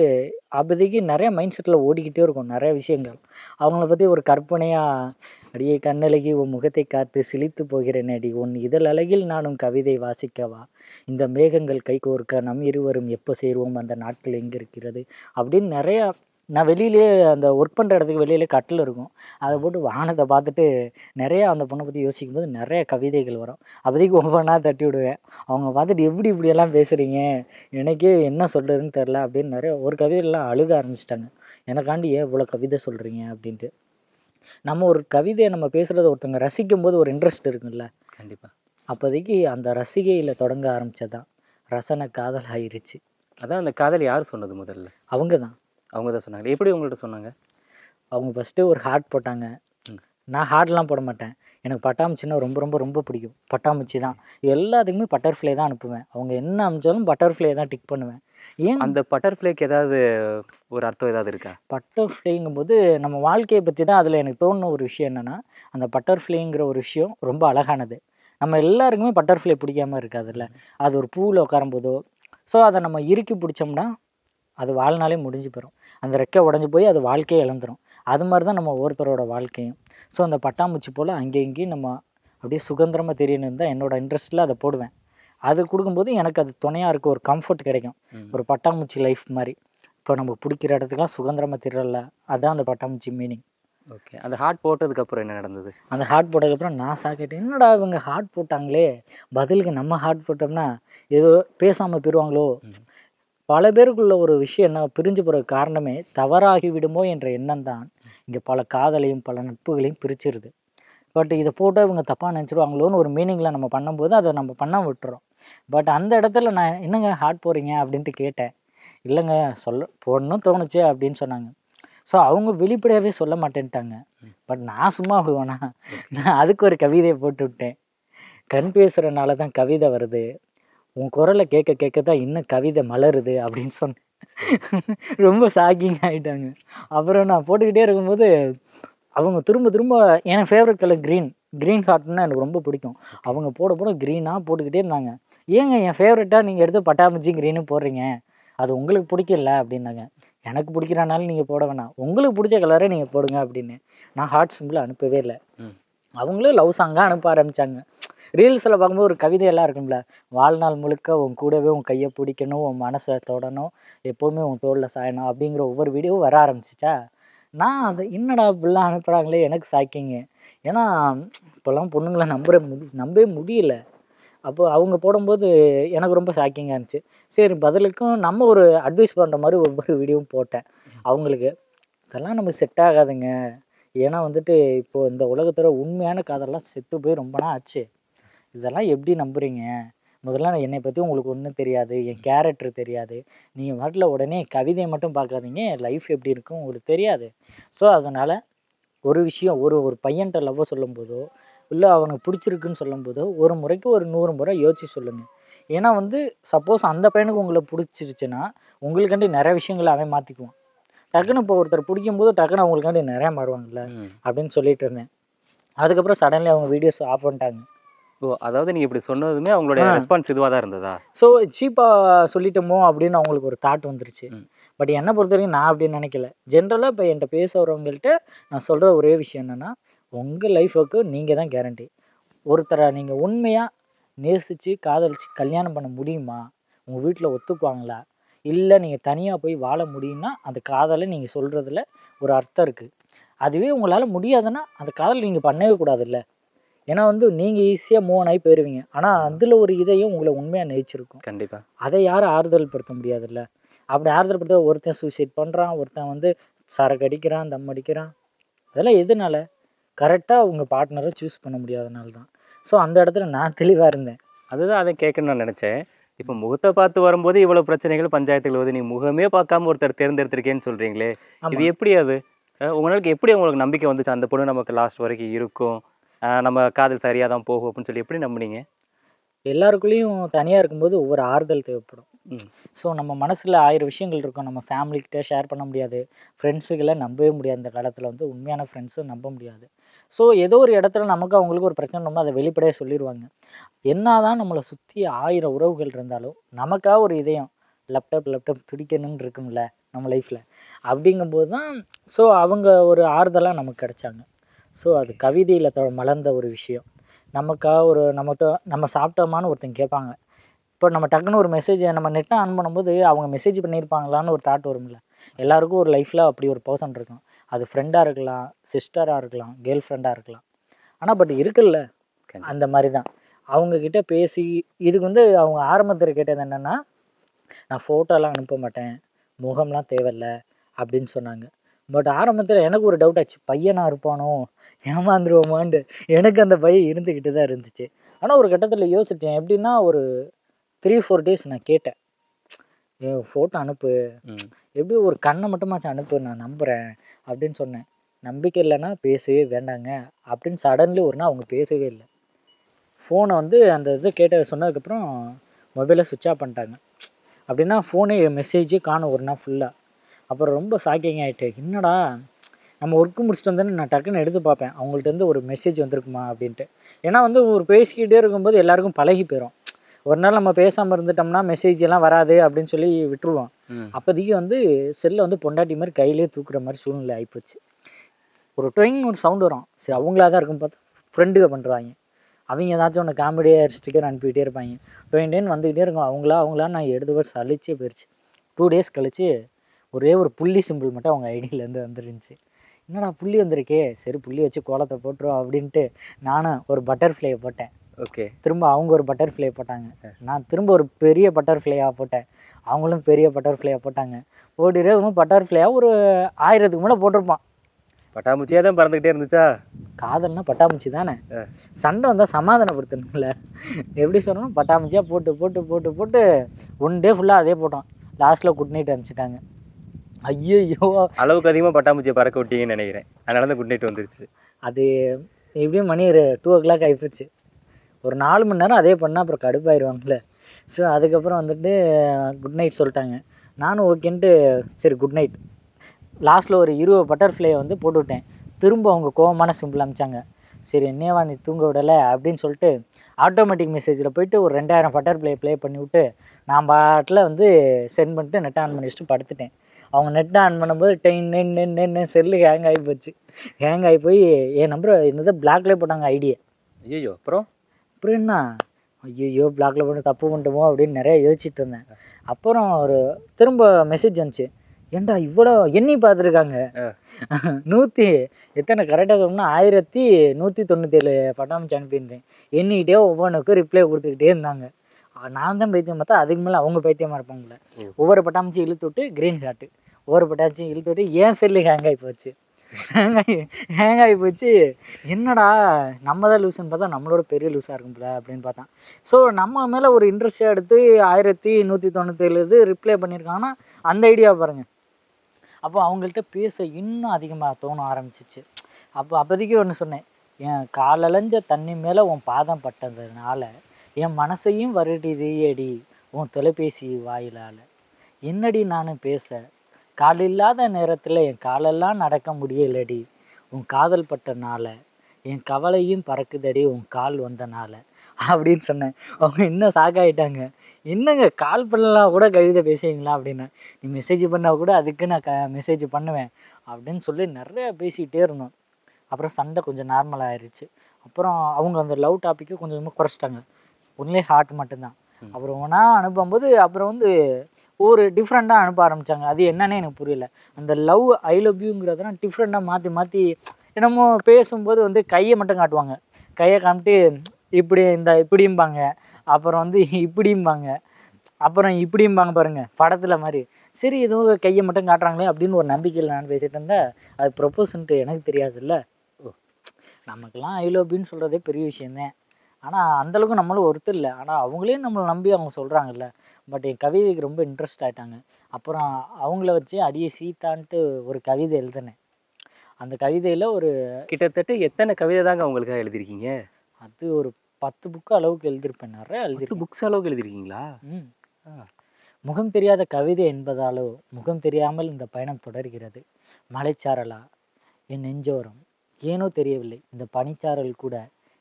அப்போதைக்கு நிறைய மைண்ட் செட்டில் ஓடிக்கிட்டே இருக்கும் நிறைய விஷயங்கள். அவங்கள பற்றி ஒரு கற்பனையாக அடியே கண்ணழகி உன் முகத்தை காத்து சிலித்து போகிறேன் அடி உன் இதழ் அழகில் நானும் கவிதை வாசிக்கவா? இந்த மேகங்கள் கை கோர்க்க நம் இருவரும் எப்போ சேருவோம்? அந்த நாட்கள் எங்கே இருக்கிறது அப்படின்னு நிறையா நான் வெளியிலே அந்த ஒர்க் பண்ணுற இடத்துக்கு வெளியிலே கட்டில் இருக்கும். அதை போட்டு வானத்தை பார்த்துட்டு நிறையா அந்த பொண்ணை பற்றி யோசிக்கும் போது நிறைய கவிதைகள் வரும். அப்போதைக்கு ஒவ்வொன்றா தட்டி விடுவேன். அவங்க பார்த்துட்டு எப்படி இப்படியெல்லாம் பேசுகிறீங்க எனக்கே என்ன சொல்கிறதுன்னு தெரில அப்படின்னு நிறைய ஒரு கவிதையெல்லாம் அழுக ஆரம்பிச்சிட்டாங்க. எனக்காண்டி ஏன் இவ்வளோ கவிதை சொல்கிறீங்க அப்படின்ட்டு. நம்ம ஒரு கவிதையை நம்ம பேசுகிறத ஒருத்தவங்க ரசிக்கும் போது ஒரு இன்ட்ரெஸ்ட் இருக்குல்ல கண்டிப்பா. அப்போதைக்கு அந்த ரசிகையில் தொடங்க ஆரம்பிச்சது தான் ரசனை காதல் ஆயிருச்சு அதான் அந்த காதல் யார் சொன்னது முதல்ல? அவங்க தான் அவங்க தான் சொன்னாங்க. எப்படி உங்கள்ட்ட சொன்னாங்க? அவங்க ஃபஸ்ட்டு ஒரு ஹார்ட் போட்டாங்க. நான் ஹார்ட்லாம் போட மாட்டேன். எனக்கு பட்டாம்பூச்சின்னா ரொம்ப ரொம்ப ரொம்ப பிடிக்கும். பட்டாம்பூச்சி தான். எல்லாத்துக்குமே பட்டர்ஃப்ளை தான் அனுப்புவேன். அவங்க என்ன அனுப்பிச்சாலும் பட்டர்ஃப்ளை தான் டிக் பண்ணுவேன். ஏன்? அந்த பட்டர்ஃப்ளைக்கு ஏதாவது ஒரு அர்த்தம் ஏதாவது இருக்கா? பட்டர்ஃப்ளைங்கும்போது நம்ம வாழ்க்கையை பற்றி தான் அதில் எனக்கு தோணுன ஒரு விஷயம் என்னென்னா அந்த பட்டர்ஃப்ளைங்கிற ஒரு விஷயம் ரொம்ப அழகானது. நம்ம எல்லாருக்குமே பட்டர்ஃப்ளை பிடிக்காம இருக்காதுல்ல. அது ஒரு பூவில் உட்காரும்போதோ ஸோ அதை நம்ம இறுக்கி பிடிச்சோம்னா அது வாழ்நாளே முடிஞ்சு போயிடும் அந்த ரெக்கை உடஞ்சி போய் அது வாழ்க்கையை இழந்துரும். அது மாதிரி தான் நம்ம ஒவ்வொருத்தரோட வாழ்க்கையும். ஸோ அந்த பட்டாம்பூச்சி போல் அங்கே இங்கேயும் நம்ம அப்படியே சுதந்திரமாக தெரியணும் தான் என்னோட இன்ட்ரெஸ்ட்டில் அதை போடுவேன். அது கொடுக்கும்போது எனக்கு அது துணையாக இருக்க ஒரு கம்ஃபர்ட் கிடைக்கும். ஒரு பட்டாம்பூச்சி லைஃப் மாதிரி. இப்போ நம்ம பிடிக்கிற இடத்துக்குலாம் சுதந்திரமாக தெரியல. அதுதான் அந்த பட்டாம்பூச்சி மீனிங் ஓகே அந்த ஹார்ட் போட்டதுக்கு அப்புறம் என்ன நடந்தது? அந்த ஹார்ட் போட்டதுக்கப்புறம் நான் சாக்கிட்டேன் என்னடா இவங்க ஹார்ட் போட்டாங்களே? பதிலுக்கு நம்ம ஹார்ட் போட்டோம்னா ஏதோ பேசாமல் போயிடுவாங்களோ ம். பல பேருக்குள்ள ஒரு விஷயம் என்ன பிரிஞ்சு போகிற காரணமே தவறாகி விடுமோ என்ற எண்ணம் தான் இங்கே பல காதலையும் பல நட்புகளையும் பிரிச்சிருது. பட் இதை போட்டால் இவங்க தப்பாக நினச்சிருவாங்களோன்னு ஒரு மீனிங்கில் நம்ம பண்ணும்போது அதை நம்ம பண்ண விட்டுறோம். பட் அந்த இடத்துல நான் என்னங்க ஹார்ட் போகிறீங்க அப்படின்ட்டு கேட்டேன். இல்லைங்க சொல்ல போடணும் தோணுச்சு அப்படின்னு சொன்னாங்க. ஸோ அவங்க வெளிப்படையாகவே சொல்ல மாட்டேன்ட்டாங்க. பட் நான் சும்மா விடுவேனா? நான் அதுக்கு ஒரு கவிதையை போட்டு விட்டேன். கண் பேசுகிறனால தான் கவிதை வருது. உன் குரலை கேட்க கேட்க தான் இன்னும் கவிதை மலருது அப்படின்னு சொன்னேன் <laughs> ரொம்ப ஷாக்கிங் ஆகிட்டாங்க அப்புறம் நான் போட்டுக்கிட்டே இருக்கும்போது அவங்க திரும்ப திரும்ப என் ஃபேவரட் கலர் க்ரீன் க்ரீன் ஹார்ட்னா எனக்கு ரொம்ப பிடிக்கும். அவங்க போட போட க்ரீனாக போட்டுக்கிட்டே இருந்தாங்க. ஏங்க என் ஃபேவரட்டாக நீங்கள் எடுத்து பட்டாம்பூச்சி க்ரீனு போடுறீங்க? அது உங்களுக்கு பிடிக்கல அப்படின்னாங்க. எனக்கு பிடிக்கிறனாலும் நீங்கள் போட வேணாம். உங்களுக்கு பிடிச்ச கலரே நீங்கள் போடுங்க அப்படின்னு. நான் ஹார்ட் சிம்பிள் அனுப்பவே இல்லை. அவங்களும் லவ் சாங்காக அனுப்ப ஆரம்பித்தாங்க ரீல்ஸில் பார்க்கும்போது ஒரு கவிதையெல்லாம் இருக்கும்ல. வாழ்நாள் முழுக்க உன் கூடவே உன் கையை பிடிக்கணும் உன் மனசை தொடணும் எப்போவுமே உன் தோளில் சாயணும் அப்படிங்கிற ஒவ்வொரு வீடியோவும் வர ஆரம்பிச்சிச்சா? நான் அது என்னடா இப்படிலாம் அனுப்புகிறாங்களே எனக்கு சாய்க்கிங்க ஏன்னா இப்போல்லாம் பொண்ணுங்களை நம்புற முடி நம்பவே முடியல. அப்போ அவங்க போடும்போது எனக்கு ரொம்ப ஷாக்கிங்காக இருந்துச்சு. சரி பதிலுக்கும் நம்ம ஒரு அட்வைஸ் பண்ணுற மாதிரி ஒவ்வொரு வீடியோவும் போட்டேன். அவங்களுக்கு இதெல்லாம் நம்ம செட் ஆகாதுங்க. ஏன்னா வந்துட்டு இப்போது இந்த உலகத்தோட உண்மையான காதெல்லாம் செத்து போய் ரொம்ப நாள் ஆச்சு. இதெல்லாம் எப்படி நம்புறீங்க? முதல்ல நான் என்னை பற்றி உங்களுக்கு ஒன்றும் தெரியாது என் கேரக்டர் தெரியாது. நீங்கள் பாட்டில் உடனே கவிதையை மட்டும் பார்க்காதீங்க என் லைஃப் எப்படி இருக்கும் உங்களுக்கு தெரியாது. ஸோ அதனால் ஒரு விஷயம் ஒரு ஒரு பையன்கிட்ட லவ்வை சொல்லும்போதோ இல்லை அவனுக்கு பிடிச்சிருக்குன்னு சொல்லும்போதோ ஒரு முறைக்கு ஒரு நூறு முறை யோசிச்சு சொல்லுங்கள் ஏன்னா வந்து சப்போஸ் அந்த பையனுக்கு உங்களை பிடிச்சிருச்சுன்னா உங்களுக்காண்டி நிறைய விஷயங்களை அவன் மாற்றிக்குவான் டக்குன்னு இப்போ ஒருத்தர் பிடிக்கும்போது டக்குன்னு அவங்களுக்காண்டி நிறையா மாறுவாங்கல்ல. அப்படின்னு சொல்லிட்டு இருந்தேன். அதுக்கப்புறம் சடன்லி அவங்க வீடியோஸ் ஆஃப் பண்ணிட்டாங்க ஓ அதாவது நீங்க இப்படி சொன்னதுமே அவங்களுடைய. ரெஸ்பான்ஸ் இதுவா தான் இருந்ததா? ஸோ சீப்பாக சொல்லிட்டோமோ அப்படின்னு அவங்களுக்கு ஒரு தாட் வந்துருச்சு. பட் என்னை பொறுத்த வரைக்கும் நான் அப்படி நினைக்கல. ஜென்ரலாக இப்போ என்கிட்ட பேச வரவங்கள்ட்ட நான் சொல்கிற ஒரே விஷயம் என்னென்னா உங்கள் லைஃபுக்கு நீங்கள் தான் கேரண்டி ஒருத்தரை நீங்கள் உண்மையாக நேசித்து காதலிச்சு கல்யாணம் பண்ண முடியுமா? உங்கள் வீட்டில் ஒத்துக்குவாங்களா? இல்லை நீங்கள் தனியாக போய் வாழ முடியும்னா அந்த காதலை நீங்கள் சொல்கிறதுல ஒரு அர்த்தம் இருக்குது அதுவே உங்களால் முடியாதுன்னா அந்த காதல் நீங்கள் பண்ணவே கூடாதுல்ல. ஏன்னா வந்து நீங்கள் ஈஸியாக மூவ் ஆகி போயிடுவீங்க ஆனால் அதில் ஒரு இதையும் உங்களை உண்மையாக நெய்ச்சிருக்கும் கண்டிப்பா. அதை யாரும் ஆறுதல் படுத்த முடியாதுல்ல. அப்படி ஆறுதல் படுத்த ஒருத்தன் சூசைட் பண்ணுறான் ஒருத்தன் வந்து சரக்கு அடிக்கிறான் தம் அடிக்கிறான். அதெல்லாம் எதனால? கரெக்டாக உங்கள் பார்ட்னரை சூஸ் பண்ண முடியாதனால தான் ஸோ அந்த இடத்துல நான் தெளிவாக இருந்தேன். அதுதான் அதை கேட்கணும்னு நினச்சேன். இப்போ முகத்தை பார்த்து வரும்போது இவ்வளோ பிரச்சனைகள் பஞ்சாயத்துகள் வருது நீ முகமே பார்க்காம ஒருத்தர் தேர்ந்தெடுத்திருக்கேன்னு சொல்கிறீங்களே இது எப்படி அது? உங்களுக்கு எப்படி உங்களுக்கு நம்பிக்கை வந்துச்சு? அந்த பொண்ணு நமக்கு லாஸ்ட் வரைக்கும் இருக்கும். நம்ம காதல் சரியாக தான் போகும் அப்படின்னு சொல்லி எப்படி நம்புனீங்க? எல்லாருக்குள்ளேயும் தனியாக இருக்கும்போது ஒவ்வொரு ஆறுதல் தேவைப்படும். ஸோ நம்ம மனசில் ஆயிரம் விஷயங்கள் இருக்கும். நம்ம ஃபேமிலிக்கிட்ட ஷேர் பண்ண முடியாது. ஃப்ரெண்ட்ஸுகளை நம்பவே முடியாது. இந்த காலத்தில் வந்து உண்மையான ஃப்ரெண்ட்ஸும் நம்ப முடியாது. ஸோ ஏதோ ஒரு இடத்துல நமக்கு அவங்களுக்கு ஒரு பிரச்சனை ரொம்ப அதை வெளிப்படையாக சொல்லிடுவாங்க என்னதான் நம்மளை சுற்றி ஆயிரம் உறவுகள் இருந்தாலும் நமக்காக ஒரு இதயம் லேப்டாப் லேப்டாப் துடிக்கணும்னு இருக்கும்ல நம்ம லைஃப்பில் அப்படிங்கும்போது தான் ஸோ அவங்க ஒரு ஆறுதலாக நமக்கு கிடைச்சாங்க. ஸோ அது கவிதையில் தொ மலர்ந்த ஒரு விஷயம். நமக்காக ஒரு நம்ம தொ- நம்ம சாப்பிட்டோமான்னு ஒருத்தங்க கேட்பாங்க. இப்போ நம்ம டக்குன்னு ஒரு மெசேஜ் நம்ம நெட்டை ஆன் பண்ணும்போது அவங்க மெசேஜ் பண்ணியிருப்பாங்களான்னு ஒரு தாட் வரும்ல. எல்லாருக்கும் ஒரு லைஃப்பில் அப்படி ஒரு பர்சன் இருக்கும் அது ஃப்ரெண்டாக இருக்கலாம் சிஸ்டராக இருக்கலாம் கேர்ள் ஃப்ரெண்டாக இருக்கலாம். ஆனால் பட் இருக்குல்ல. அந்த மாதிரி தான் அவங்கக்கிட்ட பேசி இதுக்கு வந்து அவங்க ஆரம்பத்தில் கேட்டது என்னென்னா நான் ஃபோட்டோலாம் அனுப்ப மாட்டேன். முகம்லாம் தேவையில்ல. அப்படின்னு சொன்னாங்க. பட் ஆரம்பத்தில் எனக்கு ஒரு டவுட் ஆச்சு. பையனா இருப்பானோ? ஏமாந்துருவோமான்ட்டு எனக்கு அந்த பயம் இருந்துக்கிட்டு தான் இருந்துச்சு. ஆனால் ஒரு கட்டத்தில் யோசித்தேன் எப்படின்னா ஒரு த்ரீ ஃபோர் டேஸ் நான் கேட்டேன். என் ஃபோட்டோ அனுப்பு. எப்படி ஒரு கண்ணை மட்டுமாச்சும் அனுப்பு? நான் நம்புகிறேன் அப்படின்னு சொன்னேன். நம்பிக்கை இல்லைன்னா பேசவே வேண்டாங்க. அப்படின்னு சடன்லி ஒரு நாள் அவங்க பேசவே இல்லை. ஃபோனை வந்து அந்த இது கேட்ட சொன்னதுக்கப்புறம் மொபைலை சுவிட்ச் ஆஃப் பண்ணிட்டாங்க. அப்படின்னா ஃபோனே மெசேஜே காணும் ஒரு நாள் ஃபுல்லாக அப்புறம் ரொம்ப ஷாக்கிங் ஆகிட்டு என்னடா நம்ம ஒர்க்கு முடிச்சுட்டு வந்தோன்னே நான் டக்குன்னு எடுத்து பார்ப்பேன். அவங்கள்ட்ட இருந்து ஒரு மெசேஜ் வந்திருக்குமா? அப்படின்ட்டு. ஏன்னா வந்து ஒரு பேசிக்கிட்டே இருக்கும்போது எல்லாருக்கும் பழகி போயிடும் ஒரு நாள் நம்ம பேசாமல் இருந்துட்டோம்னா மெசேஜ் எல்லாம் வராது அப்படின்னு சொல்லி விட்டுருவோம். அப்போதைக்கு வந்து செல்லை வந்து பொண்டாட்டி மாதிரி கையிலே தூக்குற மாதிரி சூழ்நிலை ஆகிப்போச்சு ஒரு டொயின்னு ஒரு சவுண்டு வரும். சரி அவங்களா தான் இருக்கும் பார்த்தா ஃப்ரெண்டுக பண்ணுறாங்க அவங்க ஏதாச்சும் ஒன்று காமெடியாக ஸ்டிக்கர் அனுப்பிக்கிட்டே இருப்பாங்க. டொயின் டெயின் வந்துக்கிட்டே இருக்கும். அவங்களா அவங்களா நான் எடுத்து போய் சலிச்சே போயிடுச்சு டூ டேஸ் கழிச்சு ஒரே ஒரு புள்ளி சிம்பிள் மட்டும் அவங்க ஐடியிலேருந்து வந்துருந்துச்சு. என்னடா புள்ளி வந்திருக்கே? சரி புள்ளி வச்சு கோலத்தை போட்டுரும் அப்படின்ட்டு நானும் ஒரு பட்டர்ஃப்ளையை போட்டேன். ஓகே திரும்ப அவங்க ஒரு பட்டர்ஃப்ளை போட்டாங்க. நான் திரும்ப ஒரு பெரிய பட்டர்ஃப்ளையாக போட்டேன். அவங்களும் பெரிய பட்டர்ஃப்ளையாக போட்டாங்க. போட்டுட்டு பட்டர்ஃப்ளையாக ஒரு ஆயிரத்துக்கு மேலே போட்டிருப்பான். பட்டாம்பூச்சியாக தான் பறந்துக்கிட்டே இருந்துச்சா? காதல்னா பட்டாம்பூச்சி தானே. சண்டை வந்தால் சமாதானப்படுத்தணும்ல. எப்படி சொல்லணும்? பட்டாம்பூச்சியாக போட்டு போட்டு போட்டு போட்டு ஒன் டே ஃபுல்லாக அதே போட்டோம். லாஸ்ட்டில் குட் நைட் அனுப்பிச்சிட்டாங்க. ஐயோ அளவுக்கு அதிகமாக பட்டாம்பூச்சியை பறக்க விட்டீங்கன்னு நினைக்கிறேன். அதனால தான் குட் நைட் வந்துருச்சு. அது எப்படியும் மணி ஒரு டூ ஓ கிளாக் ஆகிப்போச்சு ஒரு நாலு மணி நேரம் அதே பண்ணால் அப்புறம் கடுப்பாயிருவாங்கல்ல. ஸோ அதுக்கப்புறம் வந்துட்டு குட் நைட் சொல்லிட்டாங்க. நானும் ஓகேன்ட்டு சரி குட் நைட் லாஸ்ட்டில் ஒரு இருபது பட்டர்ஃப்ளையை வந்து போட்டு விட்டேன் திரும்ப அவங்க கோவமான சிம்பிள் அமிச்சாங்க. சரி என்னேவா நீ தூங்க விடலை? அப்படின்னு சொல்லிட்டு ஆட்டோமேட்டிக் மெசேஜில் போயிட்டு ஒரு ரெண்டாயிரம் பட்டர்ஃப்ளை ப்ளே பண்ணி விட்டு நான் பாட்டில் வந்து சென்ட் பண்ணிட்டு நெட் ஆன் பண்ணி வச்சுட்டு படுத்துட்டேன். அவங்க நெட் ஆன் பண்ணும்போது டென் நென் நென் நென் செல்லு ஹேங் ஆகி போச்சு. ஹேங் ஆகி போய் என் நம்பரை என்னது பிளாக்லேயே போட்டாங்க ஐடியை ஐயோ அப்புறம்? அப்புறம் என்ன? ஐயோ பிளாக்ல போட்டு தப்பு பண்ணிட்டோமோ அப்படின்னு நிறைய யோசிச்சுட்டு இருந்தேன். அப்புறம் ஒரு திரும்ப மெசேஜ் வந்துச்சு. ஏன்டா இவ்வளோ எண்ணி பார்த்துருக்காங்க? நூற்றி எத்தனை கரெக்டாக சொல்லணும்னா ஆயிரத்தி நூற்றி தொண்ணூற்றேழு பட்டாமிச்சு அனுப்பியிருந்தேன் எண்ணிக்கிட்டே ஒவ்வொன்றுக்கும் ரிப்ளை கொடுத்துக்கிட்டே இருந்தாங்க. நான் தான் பைத்தியம் பார்த்தா அதுக்கு மேலே அவங்க பைத்தியமாக இருப்பாங்களே. ஒவ்வொரு பட்டாமிச்சி இழுத்து விட்டு க்ரீன் ஹார்ட்டு ஒரு பட்டாமிச்சி இழுத்து ஏன் செல்லு ஹேங் ஆகி போச்சு? ஹேங் ஆகி ஹேங் ஆகி போச்சு. என்னடா நம்ம தான் லூசுன்னு பார்த்தா நம்மளோட பெரிய லூஸாக இருக்கும்ல அப்படின்னு பார்த்தான். ஸோ நம்ம மேலே ஒரு இன்ட்ரெஸ்டாக எடுத்து ஆயிரத்தி நூற்றி தொண்ணூற்றேழு இது ரிப்ளை பண்ணியிருக்காங்கன்னா அந்த ஐடியா பாருங்கள் அப்போ அவங்கள்ட்ட பேச இன்னும் அதிகமாக தோண ஆரம்பிச்சிச்சு. அப்போ அப்போதைக்கு ஒன்று சொன்னேன். என் காலலைஞ்ச தண்ணி மேலே உன் பாதம் பட்டதுனால என் மனசையும் வருடியடி உன் தொலைபேசி வாயிலால். என்னடி நான் பேச? கால் இல்லாத நேரத்தில் என் காலெல்லாம் நடக்க முடியலடி. உன் காதல் பட்டனால என் கவலையும் பறக்குதடி உன் கால் வந்தனால அப்படின்னு சொன்னேன். அவங்க இன்னும் சாக்காயிட்டாங்க என்னங்க கால் பண்ணலாம் கூட கவிதை பேசுவீங்களா? அப்படின்னு. நீ மெசேஜ் பண்ணால் கூட அதுக்கு நான் க மெசேஜ் பண்ணுவேன் அப்படின்னு சொல்லி நிறைய பேசிக்கிட்டே இருந்தோம். அப்புறம் சண்டை கொஞ்சம் நார்மல் ஆயிருச்சு. அப்புறம் அவங்க அந்த லவ் டாப்பிக்கை கொஞ்சம் கொஞ்சமாக குறைச்சிட்டாங்க. ஒன்லி ஹார்ட் மட்டும்தான். அப்புறம் ஒன்றா அனுப்பும்போது அப்புறம் வந்து ஒரு டிஃப்ரெண்ட்டாக அனுப்ப ஆரம்பித்தாங்க அது என்னன்னே எனக்கு புரியல. அந்த லவ் ஐ லவ் யூங்கிறதுனா டிஃப்ரெண்ட்டாக மாற்றி மாற்றி என்னமோ பேசும்போது வந்து கையை மட்டும் காட்டுவாங்க. கையை காமிட்டு இப்படி இந்த இப்படிம்பாங்க. அப்புறம் வந்து இப்படிம்பாங்க. அப்புறம் இப்படிம்பாங்க பாருங்கள் படத்தில் மாதிரி. சரி ஏதோ கையை மட்டும் காட்டுறாங்களே அப்படின்னு ஒரு நம்பிக்கையில் நான் பேசிட்டு இருந்தேன். அது ப்ரொப்போஸ்ன்ட்டு எனக்கு தெரியாதுல்ல. ஓ. நமக்கெல்லாம் ஐ லவ்யூன்னு சொல்கிறதே பெரிய விஷயம்தான். ஆனால் அந்தளவுக்கு நம்மளும் ஒருத்தர் இல்லை. ஆனால் அவங்களே நம்மளை நம்பி அவங்க சொல்கிறாங்கல்ல பட் என் கவிதைக்கு ரொம்ப இன்ட்ரெஸ்ட் ஆயிட்டாங்க. அப்புறம் அவங்கள வச்சு அடியே சீதான்ட்டு ஒரு கவிதை எழுதினேன். அந்த கவிதையில் ஒரு கிட்டத்தட்ட எத்தனை கவிதை தாங்க உங்களுக்காக எழுதிருக்கீங்க அது ஒரு பத்து புக்கு அளவுக்கு எழுதியிருப்பேன். நிறைய எழுதியிருப்பேன் புக்ஸ் அளவுக்கு எழுதிருக்கீங்களா ம். முகம் தெரியாத கவிதை என்பதாலோ முகம் தெரியாமல் இந்த பயணம் தொடர்கிறது. மலைச்சாரலா என் நெஞ்சோரம். ஏனோ தெரியவில்லை. இந்த பனிச்சாரல் கூட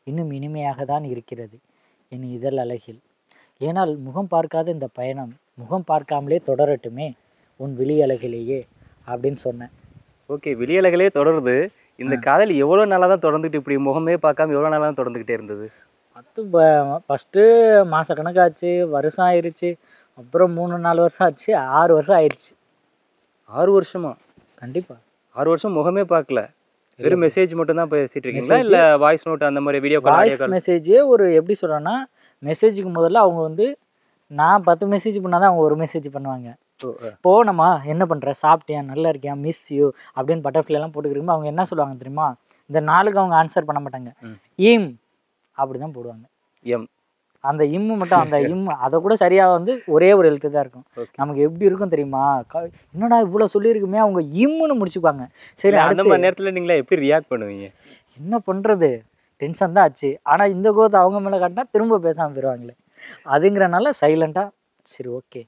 இன்னும் இனிமையாக தான் இருக்கிறது. என் இதழ் அழகில். ஏனால் முகம் பார்க்காத இந்த பயணம் முகம் பார்க்காமலே தொடரட்டுமே உன் விழி அழகிலேயே அப்படின்னு சொன்னேன். ஓகே வெளியலகளே தொடருது. இந்த. காதல் எவ்வளோ நாளாக தான் தொடர்ந்துட்டு இப்படி முகமே பார்க்காம எவ்வளோ நாளாக தான் தொடர்ந்துக்கிட்டே இருந்தது? அது ஃபஸ்ட்டு மாத கணக்காச்சு வருஷம் ஆயிடுச்சு அப்புறம் மூணு நாலு வருஷம் ஆச்சு ஆறு வருஷம் ஆயிடுச்சு ஆறு வருஷமா? கண்டிப்பாக ஆறு வருஷம் முகமே பார்க்கல. வெறும் மெசேஜ் மட்டும் தான் பேசிட்டு இருக்கீங்களா. இல்ல வாய்ஸ் நோட் அந்த மாதிரி வீடியோ வாய்ஸ் மெசேஜே ஒரு எப்படி சொல்கிறேன்னா மெசேஜுக்கு முதல்ல அவங்க வந்து நான் பத்து மெசேஜ் பண்ணால் தான் அவங்க ஒரு மெசேஜ் பண்ணுவாங்க. போனமா என்ன பண்ணுற சாப்பிட்டியா? நல்லா இருக்கியா? மிஸ் யூ அப்படின்னு எல்லாம் போட்டுக்கிறோம் அவங்க என்ன சொல்லுவாங்க தெரியுமா? இந்த நாளுக்கு அவங்க ஆன்சர் பண்ண மாட்டாங்க. ம். ஈம் அப்படி தான் போடுவாங்க. எம். அந்த இம்மு மட்டும் அந்த இம் <laughs> அதை கூட சரியாக வந்து ஒரே ஒரு எழுத்து தான் இருக்கும். நமக்கு எப்படி இருக்கும் தெரியுமா? என்னடா இவ்வளோ சொல்லியிருக்குமே அவங்க இம்முன்னு முடிச்சுக்குவாங்க. சரி அந்த மாதிரி நேரத்துல நீங்களா எப்படி ரியாக்ட் பண்ணுவீங்க? என்ன பண்ணுறது டென்ஷன் தான் ஆச்சு. ஆனால் இந்த கோவத்தை அவங்க மேலே காட்டினா திரும்ப பேசாமல் போயிடுவாங்களே அதுங்கிறனால சைலண்ட்டாக சரி ஓகே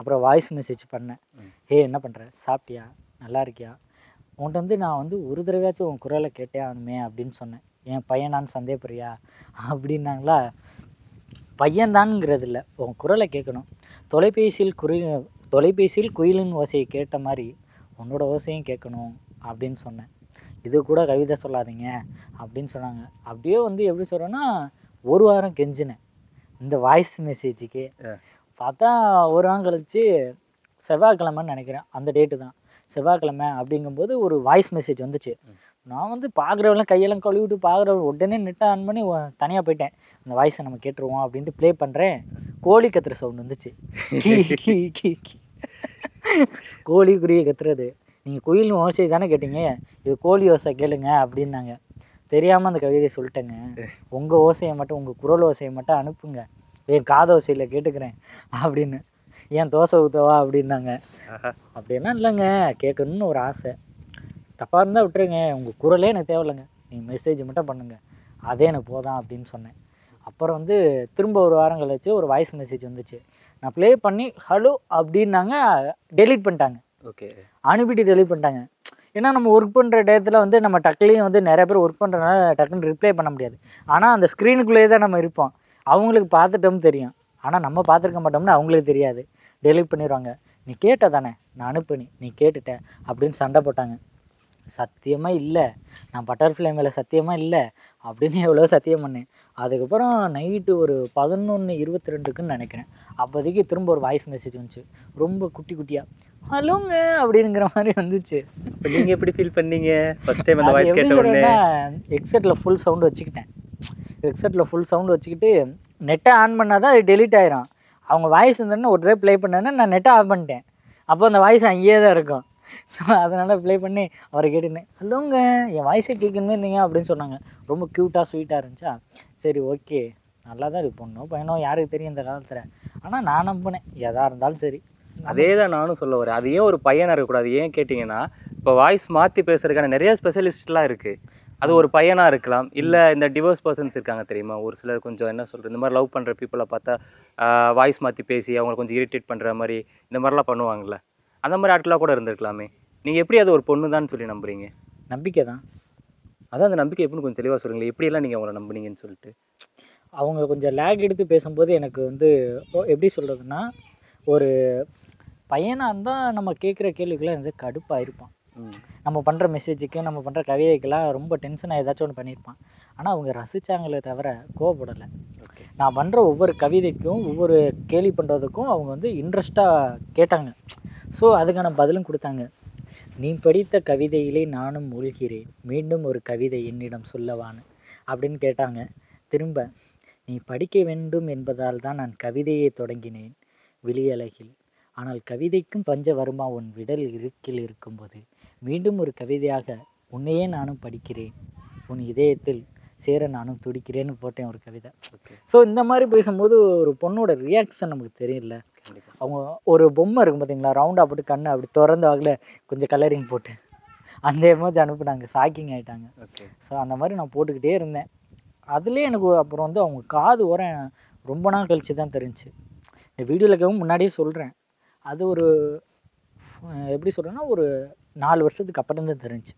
அப்புறம் வாய்ஸ் மெசேஜ் பண்ணேன். ஹே என்ன பண்ணுற சாப்பிட்டியா? நல்லா இருக்கியா? உன்கிட்ட வந்து நான் வந்து ஒரு தடவையாச்சும் உன் குரலை கேட்டே ஆகணுமே அப்படின்னு சொன்னேன். என் பையனான்னு சந்தேகப்படுறியா? அப்படின்னாங்களா? பையன்தான்ங்கிறது இல்லை. உன் குரலை கேட்கணும். தொலைபேசியில் குறி தொலைபேசியில் குயிலின் ஓசையை கேட்ட மாதிரி உன்னோட ஓசையும் கேட்கணும். அப்படின்னு சொன்னேன். இது கூட கவிதை சொல்லாதீங்க அப்படின்னு சொன்னாங்க. அப்படியே வந்து எப்படி சொல்கிறேன்னா ஒரு வாரம் கெஞ்சினேன். இந்த வாய்ஸ் மெசேஜுக்கு. பார்த்தா ஒரு வாரம் கழிச்சு செவ்வாய்க்கிழமைன்னு நினைக்கிறேன். அந்த டேட்டு தான். செவ்வாய்க்கிழமை அப்படிங்கும்போது ஒரு வாய்ஸ் மெசேஜ் வந்துச்சு. நான் வந்து பார்க்குறவெல்லாம் கையெல்லாம் கழுவி விட்டு பார்க்குறவன் உடனே நெட்டை ஆன் பண்ணி தனியாக போயிட்டேன். அந்த வாய்ஸை நம்ம கேட்டுருவோம் அப்படின்ட்டு ப்ளே பண்ணுறேன் கோழி கத்துற சவுண்ட் வந்துச்சு. <laughs> கோழி குருவி கத்துறது. நீங்கள் குயில் ஓசை தானே கேட்டீங்க? இது கோழி ஓசை கேளுங்க அப்படின்னாங்க. தெரியாமல் அந்த கவிதையை சொல்லிட்டேங்க. உங்கள் ஓசையை மட்டும் உங்கள் குரல் ஓசையை மட்டும் அனுப்புங்க. என் காத ஓசையில் கேட்டுக்கிறேன் அப்படின்னு. ஏன் தோசை ஊற்றவா அப்படின்னாங்க. அப்படியெல்லாம் இல்லைங்க. கேட்கணும்னு ஒரு ஆசை. தப்பாக இருந்தால் விட்டுருங்க. உங்கள் குரலே எனக்கு தேவையில்லைங்க. நீங்கள் மெசேஜ் மட்டும் பண்ணுங்க. அதே எனக்கு போதும் அப்படின்னு சொன்னேன். அப்புறம் வந்து திரும்ப ஒரு வாரம் கழிச்சு ஒரு வாய்ஸ் மெசேஜ் வந்துச்சு. நான் ப்ளே பண்ணி ஹலோ அப்படின்னாங்க. டெலீட் பண்ணிட்டாங்க. ஓகே. அனுப்பிட்டு டெலிட் பண்ணிட்டாங்க. ஏன்னா நம்ம ஒர்க் பண்ணுற டயத்தில் வந்து நம்ம டக்குலையும் வந்து நிறைய பேர் ஒர்க் பண்ணுறதுனால டக்குன்னு ரிப்ளை பண்ண முடியாது. ஆனால் அந்த ஸ்க்ரீனுக்குள்ளேயே தான் நம்ம இருப்போம். அவங்களுக்கு பார்த்துட்டோம்னு தெரியும். ஆனால் நம்ம பார்த்துருக்க மாட்டோம்னு அவங்களுக்கு தெரியாது. டெலிட் பண்ணிடுவாங்க நீ கேட்ட தானே? நான் அனுப்புனி நீ. கேட்டுட்ட. அப்படின்னு சண்டை போட்டாங்க. சத்தியமாக இல்லை. நான் பட்டர்ஃப்ளை மேலே சத்தியமாக இல்லை. அப்படின்னு எவ்வளோ சத்தியம் பண்ணேன். அதுக்கப்புறம் நைட்டு ஒரு பதினொன்று இருபத்தி ரெண்டுக்குன்னு நினைக்கிறேன். அப்போதைக்கு திரும்ப ஒரு வாய்ஸ் மெசேஜ் வந்துச்சு. ரொம்ப குட்டி குட்டியாக ஹலோங்க அப்படிங்கிற மாதிரி வந்துச்சு. இப்போ நீங்க எப்படி ஃபீல் பண்ணீங்க? ஃபர்ஸ்ட் டைம் அந்த வாய்ஸ் கேட்ட உடனே. ஹெட்செட்டில் ஃபுல் சவுண்டு வச்சுக்கிட்டேன். ஹெட்செட்டில் ஃபுல் சவுண்டு வச்சுக்கிட்டு நெட்டை ஆன் பண்ணால் தான் அது டெலீட் ஆயிரும். அவங்க வாய்ஸ் இருந்தோடனே ஒரு தடவை ப்ளே பண்ணேன்னா நான் நெட்டை ஆன் பண்ணிட்டேன். அப்போ அந்த வாய்ஸ் அங்கேயே தான் இருக்கும். ஸோ அதனால் ப்ளே பண்ணி அவரை கேட்டுனேன். ஹலோங்க என் வாய்ஸை கேட்கணுமே இருந்தீங்க அப்படின்னு சொன்னாங்க. ரொம்ப க்யூட்டாக ஸ்வீட்டாக இருந்துச்சா? சரி ஓகே நல்லா தான் இது பொண்ணோ பையனோ யாருக்கு தெரியும் இந்த காலத்தில். ஆனால் நான் நம்பினேன் எதாக இருந்தாலும் சரி. அதே தான் நானும் சொல்ல வரேன். அது ஏன் ஒரு பையனா இருக்கக்கூடாது ஏன் கேட்டிங்கன்னா இப்போ வாய்ஸ் மாற்றி பேசுறதுக்கான நிறைய ஸ்பெஷலிஸ்ட்லாம் இருக்கு. அது ஒரு பையனா இருக்கலாம். இல்ல இந்த டிவோர்ஸ் பர்சன்ஸ் இருக்காங்க தெரியுமா? ஒரு சிலர் கொஞ்சம் என்ன சொல்றது? இந்த மாதிரி லவ் பண்ற பீப்புளை பார்த்தா வாய்ஸ் மாற்றி பேசி அவங்களை கொஞ்சம் இரிட்டேட் பண்ற மாதிரி இந்த மாதிரிலாம் பண்ணுவாங்கல்ல. அந்த மாதிரி ஆட்களாக கூட இருந்திருக்கலாமே. நீங்க எப்படி அது ஒரு பொண்ணு தான் சொல்லி நம்புறீங்க? நம்பிக்கை தான். அதான் அந்த நம்பிக்கை எப்படின்னு கொஞ்சம் தெளிவாக சொல்லுங்களேன். எப்படியெல்லாம் நீங்கள் அவங்கள நம்புனீங்கன்னு சொல்லிட்டு? அவங்க கொஞ்சம் லேக் எடுத்து பேசும்போது எனக்கு வந்து எப்படி சொல்கிறதுன்னா ஒரு பையனாக இருந்தால் நம்ம கேட்குற கேள்விக்கெல்லாம் வந்து கடுப்பாக இருப்பான் நம்ம பண்ணுற மெசேஜுக்கு நம்ம பண்ணுற கவிதைக்கெல்லாம் ரொம்ப டென்ஷனாக ஏதாச்சும் ஒன்று பண்ணியிருப்பான். ஆனால் அவங்க ரசித்தாங்களே தவிர கோவப்படலை. நான் பண்ணுற ஒவ்வொரு கவிதைக்கும் ஒவ்வொரு கேலி பண்ணுறதுக்கும் அவங்க வந்து இன்ட்ரெஸ்ட்டாக கேட்டாங்க. ஸோ அதுக்கான பதிலும் கொடுத்தாங்க. நீ படித்த கவிதையிலே நானும் மூழ்கிறேன். மீண்டும் ஒரு கவிதை என்னிடம் சொல்லவான்னு அப்படின்னு கேட்டாங்க. திரும்ப நீ படிக்க வேண்டும் என்பதால் தான் நான் கவிதையை தொடங்கினேன். விழியழகில் ஆனால் கவிதைக்கும் பஞ்ச வருமா உன் விடல் இருக்கில் இருக்கும்போது மீண்டும் ஒரு கவிதையாக உன்னையே நானும் படிக்கிறேன். உன் இதயத்தில் சேர நானும் துடிக்கிறேன்னு போட்டேன் ஒரு கவிதை. ஸோ இந்த மாதிரி பேசும்போது ஒரு பொண்ணோட ரியாக்ஷன் நமக்கு தெரியல அவங்க ஒரு பொம்மை இருக்கும் பார்த்தீங்களா? ரவுண்டாக போட்டு கண்ணை அப்படி திறந்து ஆகல கொஞ்சம் கலரிங் போட்டு. அந்த எமோஜி அனுப்புனாங்க. ஷாக்கிங் ஆகிட்டாங்க ஓகே ஸோ அந்த மாதிரி நான் போட்டுக்கிட்டே இருந்தேன். அதுலேயே எனக்கு அப்புறம் வந்து அவங்க காது வர ரொம்ப நாள் கழிச்சு தான் இந்த வீடியோவில் கேட்கவும் முன்னாடியே சொல்கிறேன் அது ஒரு எப்படி சொல்கிறேன்னா ஒரு நாலு வருஷத்துக்கு அப்புறம் தான் தெரிஞ்சுச்சு.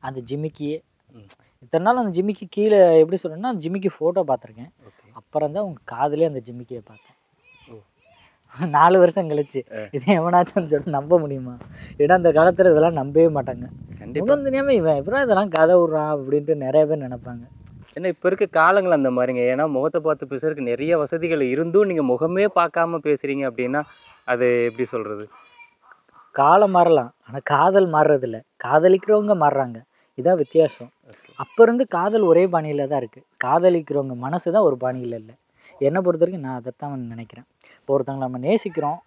அந்த ஜிமிக்கியே ம். இத்தனை நாள் அந்த ஜிமிக்கி கீழே எப்படி சொல்கிறேன்னா ஜிமிக்கி ஃபோட்டோ பார்த்துருக்கேன். அப்புறம் தான் உங்கள் காதுலேயே அந்த ஜிமிக்கியை பார்த்தேன். <laughs> நாலு வருஷம் கழிச்சு. இது எவனாச்சும் சொல்லி நம்ப முடியுமா? ஏன்னா அந்த காலத்தில் இதெல்லாம் நம்பவே மாட்டாங்க. கண்டிப்பாக தெரியாமல் இவன் எப்பறம் இதெல்லாம் கதை விட்றான் அப்படின்ட்டு நிறைய பேர் நினைப்பாங்க. ஏன்னா இப்போ இருக்க காலங்கள் அந்த மாதிரிங்க. ஏன்னா முகத்தை பார்த்து பேசுறதுக்கு நிறைய வசதிகள் இருந்தும் நீங்கள் முகமே பார்க்காம பேசுறீங்க அப்படின்னா அது எப்படி சொல்கிறது காலம் மாறலாம். ஆனால் காதல் மாறுறதில்ல. காதலிக்கிறவங்க மாறுறாங்க. இதான் வித்தியாசம். அப்போ இருந்து காதல் ஒரே பாணியில் தான் இருக்குது காதலிக்கிறவங்க மனசு தான் ஒரு பாணியில் இல்லை. என்னை பொறுத்த வரைக்கும் நான் அதைத்தான் நினைக்கிறேன். இப்போ ஒருத்தவங்களை நம்ம நேசிக்கிறோம்.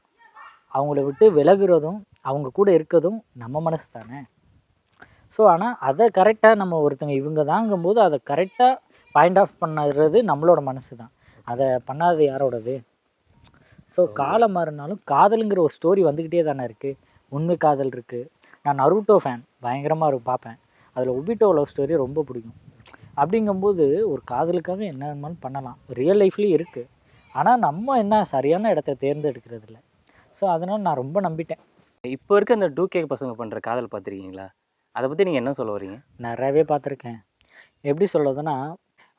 அவங்கள விட்டு விலகுறதும் அவங்க கூட இருக்கிறதும் நம்ம மனசு தானே? ஸோ ஆனால் அதை கரெக்டாக நம்ம ஒருத்தங்க இவங்க தாங்கும்போது அதை கரெக்டாக பாயிண்ட் ஆஃப் பண்ணுறது நம்மளோட மனசு தான் அதை பண்ணாதது யாரோடது? ஸோ காலம் மாறினாலும் காதலுங்கிற ஒரு ஸ்டோரி வந்துக்கிட்டே தானே இருக்குது உண்மை காதல் இருக்குது நான் நருட்டோ ஃபேன் பயங்கரமாக இருக்கும் பார்ப்பேன். அதில் ஒபிட்டோ லவ் ஸ்டோரி ரொம்ப பிடிக்கும். அப்படிங்கும்போது ஒரு காதலுக்காக என்ன வேணுமாலும் பண்ணலாம். ரியல் லைஃப்லேயும் இருக்குது ஆனால் நம்ம என்ன சரியான இடத்த தேர்ந்தெடுக்கிறது இல்லை ஸோ அதனால் நான் ரொம்ப நம்பிட்டேன். இப்போ இருக்க இந்த டூ கே பசங்க பண்ணுற காதல் பார்த்துருக்கீங்களா? அதை பற்றி நீங்கள் என்ன சொல்ல வரீங்க நிறையவே பார்த்துருக்கேன் எப்படி சொல்கிறதுனா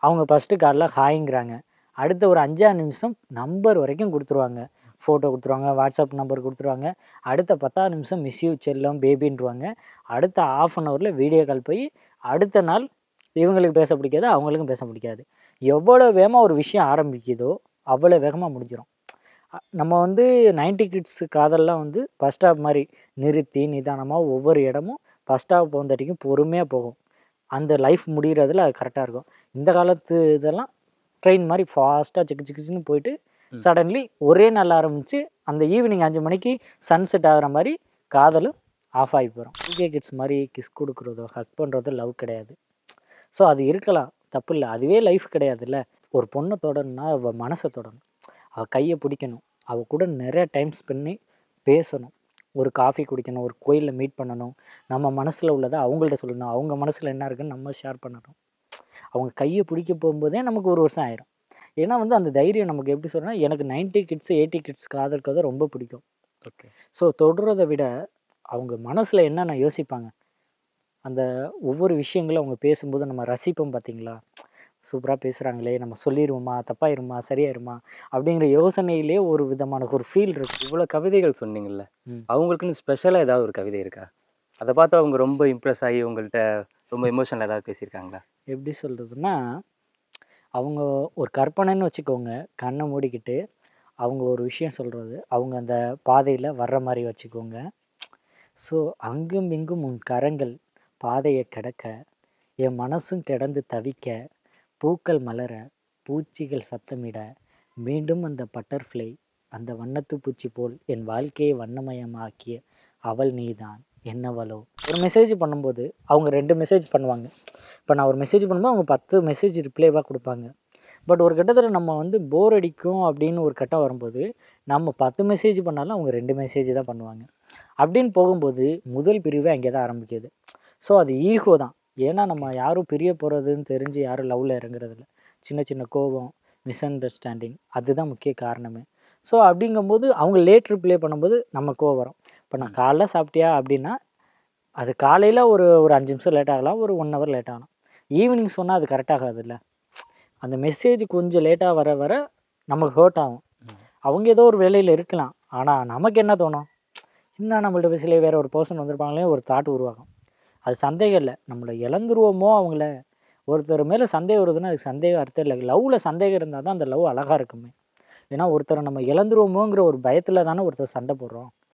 அவங்க ஃபஸ்ட்டு காலில் ஹாய்ங்கிறாங்க. அடுத்த ஒரு அஞ்சாறு நிமிஷம் நம்பர் வரைக்கும் கொடுத்துருவாங்க. ஃபோட்டோ கொடுத்துருவாங்க வாட்ஸ்அப் நம்பர் கொடுத்துருவாங்க. அடுத்த பத்தாவது நிமிஷம் மிஸ்யூ செல்லம் பேபின்றுவாங்க அடுத்த ஆஃப் அன் ஹவரில் வீடியோ கால் போய் அடுத்த நாள் இவங்களுக்கு பேச பிடிக்காது அவங்களுக்கும் பேச பிடிக்காது. எவ்வளோ வேகமாக ஒரு விஷயம் ஆரம்பிக்குதோ அவ்வளோ வேகமாக முடிஞ்சிடும் நம்ம வந்து 90 கிட்ஸ் காதல்லாம் வந்து பஸ் ஸ்டாப் மாதிரி நிறுத்தி நிதானமாக ஒவ்வொரு இடமும் ஃபஸ்ட் ஸ்டாப் போந்தடிக்கும் பொறுமையாக போகும். அந்த லைஃப் முடிகிறதுல அது கரெக்டாக இருக்கும். இந்த காலத்து இதெல்லாம் ட்ரெயின் மாதிரி ஃபாஸ்ட்டாக சிக்கு சிக்குன்னு போயிட்டு. சடன்லி ஒரே நாள் ஆரம்பித்து அந்த ஈவினிங் அஞ்சு மணிக்கு சன்செட் ஆகிற மாதிரி காதலும் ஆஃப் ஆகி போகிறோம் டூகே கிட்ஸ் மாதிரி கிஸ் கொடுக்குறதோ ஹக் பண்ணுறதோ லவ் கிடையாது. ஸோ அது இருக்கலாம். தப்பு இல்லை. அதுவே லைஃப் கிடையாதுல்ல. ஒரு பொண்ணை தொடணும்னா அவள் மனசை தொடணும். அவள் கையை பிடிக்கணும். அவள் கூட நிறைய டைம் ஸ்பெண்ட் பண்ணி பேசணும். ஒரு காஃபி குடிக்கணும் ஒரு கோயிலில் மீட் பண்ணணும். நம்ம மனசில் உள்ளதை அவங்கள்ட்ட சொல்லணும். அவங்க மனசில் என்ன இருக்குன்னு நம்ம ஷேர் பண்ணணும். அவங்க கையை பிடிக்க போகும்போதே நமக்கு ஒரு வருஷம் ஆயிரும். ஏன்னா வந்து அந்த தைரியம் நமக்கு எப்படி சொல்றேன்னா எனக்கு 90 கிட்ஸ் எயிட்டி கிட்ஸ் காதல் கதை ரொம்ப பிடிக்கும். ஓகே ஸோ தொடுறதை விட அவங்க மனசில் என்னென்ன யோசிப்பாங்க? அந்த ஒவ்வொரு விஷயங்களும் அவங்க பேசும்போது நம்ம ரசிப்போம் பார்த்தீங்களா? சூப்பராக பேசுகிறாங்களே நம்ம சொல்லிடுவோமா தப்பாயிருமா சரியாயிருமா அப்படிங்கிற யோசனையிலே ஒரு விதமான ஒரு ஃபீல் இருக்கு. இவ்வளோ கவிதைகள் சொன்னீங்கல்ல ம். அவங்களுக்குன்னு ஸ்பெஷலாக ஏதாவது ஒரு கவிதை இருக்கா? அதை பார்த்து அவங்க ரொம்ப இம்ப்ரெஸ் ஆகி உங்கள்கிட்ட ரொம்ப எமோஷனல் ஏதாவது பேசியிருக்காங்களா? எப்படி சொல்கிறதுனா அவங்க ஒரு கற்பனைன்னு வச்சுக்கோங்க கண்ணை மூடிக்கிட்டு அவங்க ஒரு விஷயம் சொல்கிறது அவங்க அந்த பாதையில் வர்ற மாதிரி வச்சுக்கோங்க. ஸோ அங்கும் இங்கும் உன் கரங்கள் பாதையை கிடக்க என் மனசும் கிடந்து தவிக்க பூக்கள் மலர பூச்சிகள் சத்தமிட மீண்டும் அந்த பட்டர்ஃப்ளை அந்த வண்ணத்து பூச்சி போல் என் வாழ்க்கையை வண்ணமயமாக்கிய அவள் நீதான் என்னவளோ. ஒரு மெசேஜ் பண்ணும்போது அவங்க ரெண்டு மெசேஜ் பண்ணுவாங்க. இப்போ நான் ஒரு மெசேஜ் பண்ணும்போது அவங்க பத்து மெசேஜ் ரிப்ளைவாக கொடுப்பாங்க. பட் ஒரு கட்டத்தில் நம்ம வந்து போர் அடிக்கும் அப்படின்னு ஒரு கட்டம் வரும்போது நம்ம பத்து மெசேஜ் பண்ணாலும் அவங்க ரெண்டு மெசேஜ் தான் பண்ணுவாங்க. அப்படின்னு போகும்போது முதல் பிரிவே அங்கே தான் ஆரம்பிக்குது. ஸோ அது ஈகோ தான். ஏன்னா நம்ம யாரும் பிரிய போகிறதுன்னு தெரிஞ்சு யாரும் லவ்வில் இறங்குறதில்ல. சின்ன சின்ன கோபம் மிஸ் அண்டர்ஸ்டாண்டிங் அதுதான் முக்கிய காரணமே. ஸோ அப்படிங்கும்போது அவங்க லேட் ரிப்ளை பண்ணும்போது நம்ம கோவம் வரும். இப்போ நான் காலைல சாப்பிட்டியா அப்படின்னா அது காலையில் ஒரு ஒரு அஞ்சு நிமிஷம் லேட் ஆகலாம் ஒரு ஒன் ஹவர் லேட் ஆகலாம். ஈவினிங் சொன்னால் அது கரெக்ட் ஆகாதுல்ல. அந்த மெசேஜ் கொஞ்சம் லேட்டாக வர வர நமக்கு ஹர்ட் ஆகும். அவங்க ஏதோ ஒரு வேலையில் இருக்கலாம். ஆனால் நமக்கு என்ன தோணும்? இன்னும் நம்மள்ட்ட பேசலையே வேறு ஒரு பர்சன் வந்திருப்பாங்களே ஒரு தாட் உருவாகும். அது சந்தேகம் இல்லை. நம்மளை இழந்துருவோமோ அவங்கள? ஒருத்தர் மேலே சந்தேகம் வருதுன்னா அதுக்கு சந்தேகம் அர்த்தம் இல்லை. லவ்வில் சந்தேகம் இருந்தால் தான் அந்த லவ் அழகாக இருக்குமே. ஏன்னா ஒருத்தரை நம்ம இழந்துருவோமோங்கிற ஒரு பயத்தில் தானே ஒருத்தர் சண்டை போடுறோம்.